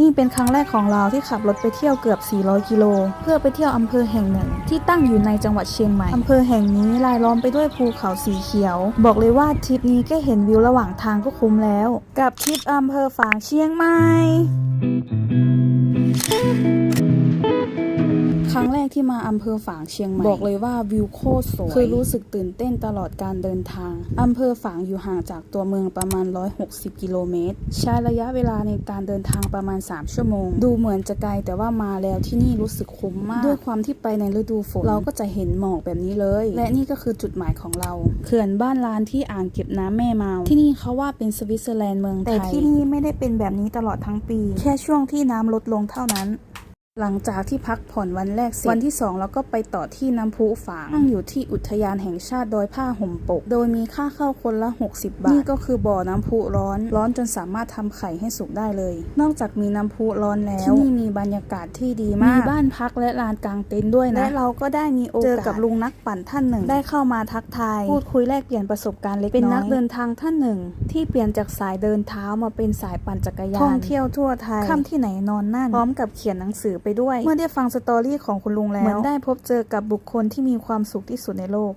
นี่เป็นครั้งแรกของเราที่ขับรถไปเที่ยวเกือบ 400 กิโล เพื่อไปเที่ยวอำเภอแห่งหนึ่ง ที่ตั้งอยู่ในจังหวัดเชียงใหม่ อำเภอแห่งนี้รายล้อมไปด้วยภูเขาสีเขียว บอกเลยว่าทริปนี้แค่เห็นวิวระหว่างทางก็คุ้มแล้ว กับทริปอำเภอฝางเชียงใหม่ รั้งแรกที่มาอำเภอฝางเชียงใหม่บอกเลยว่าวิวโคตรสวยคือรู้สึกตื่นเต้นตลอดการเดินทางอำเภอฝางอยู่ห่างจากตัวเมืองประมาณ 160 กิโลเมตร ใช้ระยะเวลาในการเดินทางประมาณ 3 ชั่วโมง ดูเหมือนจะไกลแต่ว่ามาแล้วที่นี่รู้สึกคุ้มมาก ด้วยความที่ไปในฤดูฝนเราก็จะเห็นหมอกแบบนี้เลย และนี่ก็คือจุดหมายของเราเขื่อนบ้านลานที่อ่างเก็บน้ำแม่เมา ที่นี่เขาว่าเป็นสวิตเซอร์แลนด์เมืองไทยแต่ที่นี่ไม่ได้เป็นแบบนี้ตลอดทั้งปี แค่ช่วงที่น้ำลดลงเท่านั้น หลังจากที่พักผ่อนวันแรกเสร็จวันที่ 2 เราก็ไปต่อที่น้ำพุฝางตั้งอยู่ที่อุทยานแห่งชาติดอยผ้าห่มปก โดยมีค่าเข้าคนละ 60 บาท นี่ก็คือบ่อน้ำพุร้อน ร้อนจนสามารถทำไข่ให้สุกได้เลย นอกจากมีน้ำพุร้อนแล้ว ที่นี่มีบรรยากาศที่ดีมาก มีบ้านพักและลานกลางเต็นท์ด้วยนะ และเราก็ได้มีโอกาสเจอกับลุงนักปั่นท่านหนึ่ง ได้เข้ามาทักทายพูดคุยแลกเปลี่ยนประสบการณ์เล็กน้อยเป็นนักเดินทางท่านหนึ่ง ที่เปลี่ยนจากสายเดินเท้ามาเป็นสายปั่นจักรยานท่องเที่ยวทั่วไทยค่ำที่ไหนนอนนั่นพร้อมกับเขียนหนังสือไปด้วย เมื่อได้ฟังสตอรี่ของคุณลุงแล้ว เหมือนได้พบเจอกับบุคคลที่มีความสุขที่สุดในโลก